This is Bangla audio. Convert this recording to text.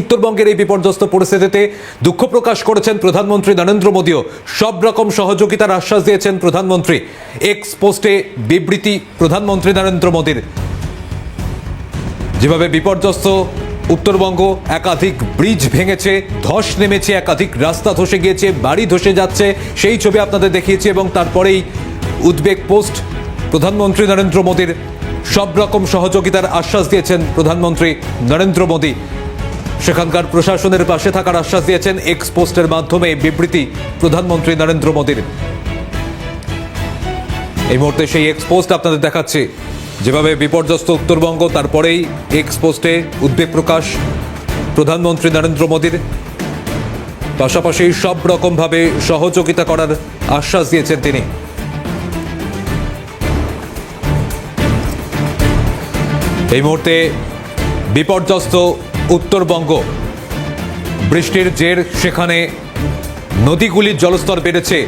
উত্তরবঙ্গের এই বিপর্যস্ত পরিস্থিতিতে দুঃখ প্রকাশ করেছেন প্রধানমন্ত্রী নরেন্দ্র মোদীও। সব রকম সহযোগিতার আশ্বাস দিয়েছেন প্রধানমন্ত্রী। এক্স পোস্টে বিবৃতি প্রধানমন্ত্রী নরেন্দ্র মোদীর। যেভাবে বিপর্যস্ত উত্তরবঙ্গ, একাধিক ব্রিজ ভেঙেছে, ধস নেমেছে, একাধিক রাস্তা ধসে গিয়েছে, বাড়ি ধসে যাচ্ছে, সেই ছবি আপনাদের দেখিয়েছি এবং তারপরেই উদ্বেগ পোস্ট প্রধানমন্ত্রী নরেন্দ্র মোদীর। সব রকম সহযোগিতার আশ্বাস দিয়েছেন প্রধানমন্ত্রী নরেন্দ্র মোদী। সেখানকার প্রশাসনের পাশে থাকার আশ্বাস দিয়েছেন এক্স পোস্টের মাধ্যমে বিবৃতি প্রধানমন্ত্রী নরেন্দ্র মোদীর। এই মুহূর্তে সেই এক্সপোস্ট আপনাদের দেখাচ্ছি। যেভাবে বিপর্যস্ত উত্তরবঙ্গ, তারপরেই এক্সপোস্টে উদ্বেগ প্রকাশ প্রধানমন্ত্রী নরেন্দ্র মোদীর। পাশাপাশি সব রকমভাবে সহযোগিতা করার আশ্বাস দিয়েছেন তিনি। এই মুহূর্তে বিপর্যস্ত উত্তরবঙ্গ। বৃষ্টির জের সেখানে। নদীগুলির জলস্তর বেড়েছে।